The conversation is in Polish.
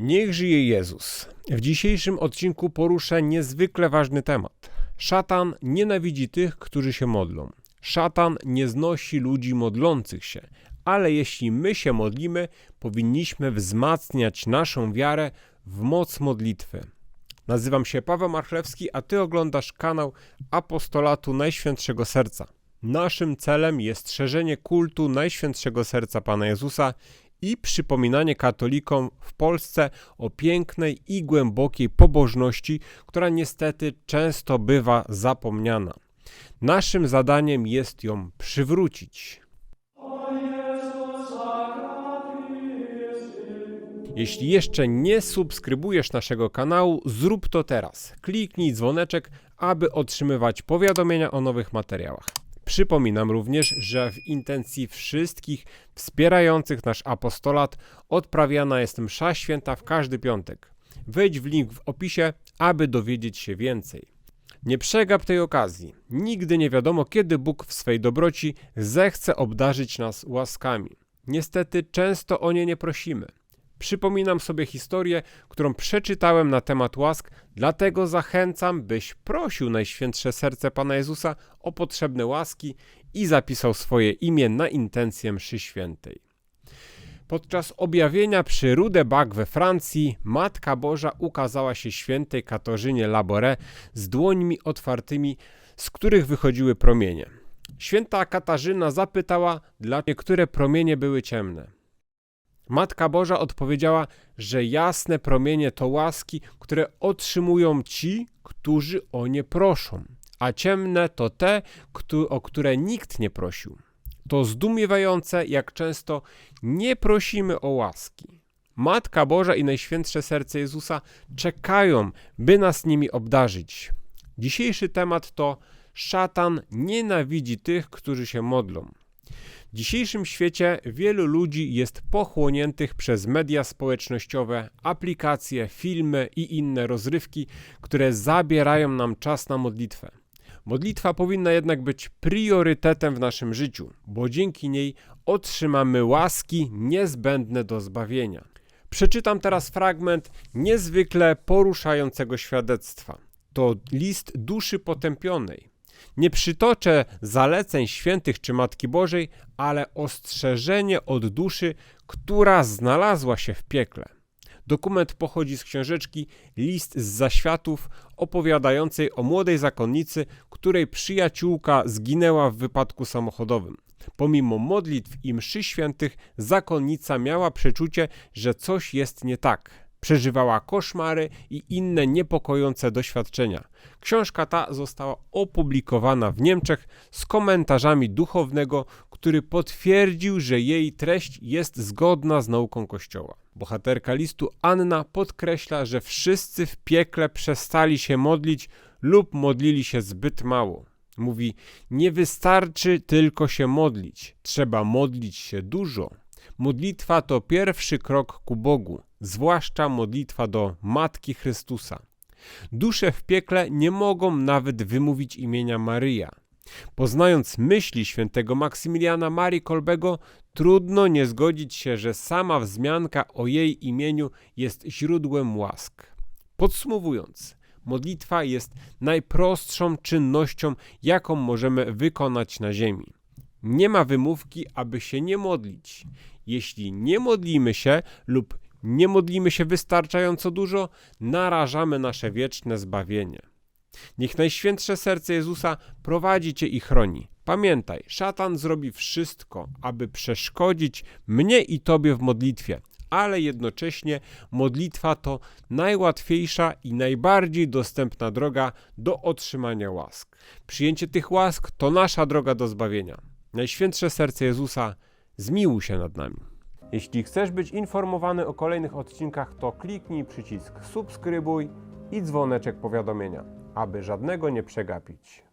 Niech żyje Jezus. W dzisiejszym odcinku poruszę niezwykle ważny temat. Szatan nienawidzi tych, którzy się modlą. Szatan nie znosi ludzi modlących się, ale jeśli my się modlimy, powinniśmy wzmacniać naszą wiarę w moc modlitwy. Nazywam się Paweł Marchlewski, a ty oglądasz kanał Apostolatu Najświętszego Serca. Naszym celem jest szerzenie kultu Najświętszego Serca Pana Jezusa i przypominanie katolikom w Polsce o pięknej i głębokiej pobożności, która niestety często bywa zapomniana. Naszym zadaniem jest ją przywrócić. Jeśli jeszcze nie subskrybujesz naszego kanału, zrób to teraz. Kliknij dzwoneczek, aby otrzymywać powiadomienia o nowych materiałach. Przypominam również, że w intencji wszystkich wspierających nasz apostolat odprawiana jest msza święta w każdy piątek. Wejdź w link w opisie, aby dowiedzieć się więcej. Nie przegap tej okazji. Nigdy nie wiadomo, kiedy Bóg w swej dobroci zechce obdarzyć nas łaskami. Niestety często o nie nie prosimy. Przypominam sobie historię, którą przeczytałem na temat łask, dlatego zachęcam, byś prosił Najświętsze Serce Pana Jezusa o potrzebne łaski i zapisał swoje imię na intencję mszy świętej. Podczas objawienia przy Rudebac we Francji Matka Boża ukazała się świętej Katarzynie Laboré z dłońmi otwartymi, z których wychodziły promienie. Święta Katarzyna zapytała, dlaczego niektóre promienie były ciemne. Matka Boża odpowiedziała, że jasne promienie to łaski, które otrzymują ci, którzy o nie proszą, a ciemne to te, o które nikt nie prosił. To zdumiewające, jak często nie prosimy o łaski. Matka Boża i Najświętsze Serce Jezusa czekają, by nas nimi obdarzyć. Dzisiejszy temat to szatan nienawidzi tych, którzy się modlą. W dzisiejszym świecie wielu ludzi jest pochłoniętych przez media społecznościowe, aplikacje, filmy i inne rozrywki, które zabierają nam czas na modlitwę. Modlitwa powinna jednak być priorytetem w naszym życiu, bo dzięki niej otrzymamy łaski niezbędne do zbawienia. Przeczytam teraz fragment niezwykle poruszającego świadectwa. To list duszy potępionej. Nie przytoczę zaleceń świętych czy Matki Bożej, ale ostrzeżenie od duszy, która znalazła się w piekle. Dokument pochodzi z książeczki List z zaświatów, opowiadającej o młodej zakonnicy, której przyjaciółka zginęła w wypadku samochodowym. Pomimo modlitw i mszy świętych, zakonnica miała przeczucie, że coś jest nie tak przeżywała koszmary i inne niepokojące doświadczenia. Książka ta została opublikowana w Niemczech z komentarzami duchownego, który potwierdził, że jej treść jest zgodna z nauką Kościoła. Bohaterka listu Anna podkreśla, że wszyscy w piekle przestali się modlić lub modlili się zbyt mało. Mówi: Nie wystarczy tylko się modlić, trzeba modlić się dużo. Modlitwa to pierwszy krok ku Bogu, zwłaszcza modlitwa do Matki Chrystusa. Dusze w piekle nie mogą nawet wymówić imienia Maryja. Poznając myśli świętego Maksymiliana Marii Kolbego, trudno nie zgodzić się, że sama wzmianka o jej imieniu jest źródłem łask. Podsumowując, modlitwa jest najprostszą czynnością, jaką możemy wykonać na ziemi. Nie ma wymówki, aby się nie modlić. Jeśli nie modlimy się lub nie modlimy się wystarczająco dużo, narażamy nasze wieczne zbawienie. Niech Najświętsze Serce Jezusa prowadzi Cię i chroni. Pamiętaj, szatan zrobi wszystko, aby przeszkodzić mnie i Tobie w modlitwie, ale jednocześnie modlitwa to najłatwiejsza i najbardziej dostępna droga do otrzymania łask. Przyjęcie tych łask to nasza droga do zbawienia. Najświętsze Serce Jezusa, zmiłuj się nad nami. Jeśli chcesz być informowany o kolejnych odcinkach, to kliknij przycisk subskrybuj i dzwoneczek powiadomienia, aby żadnego nie przegapić.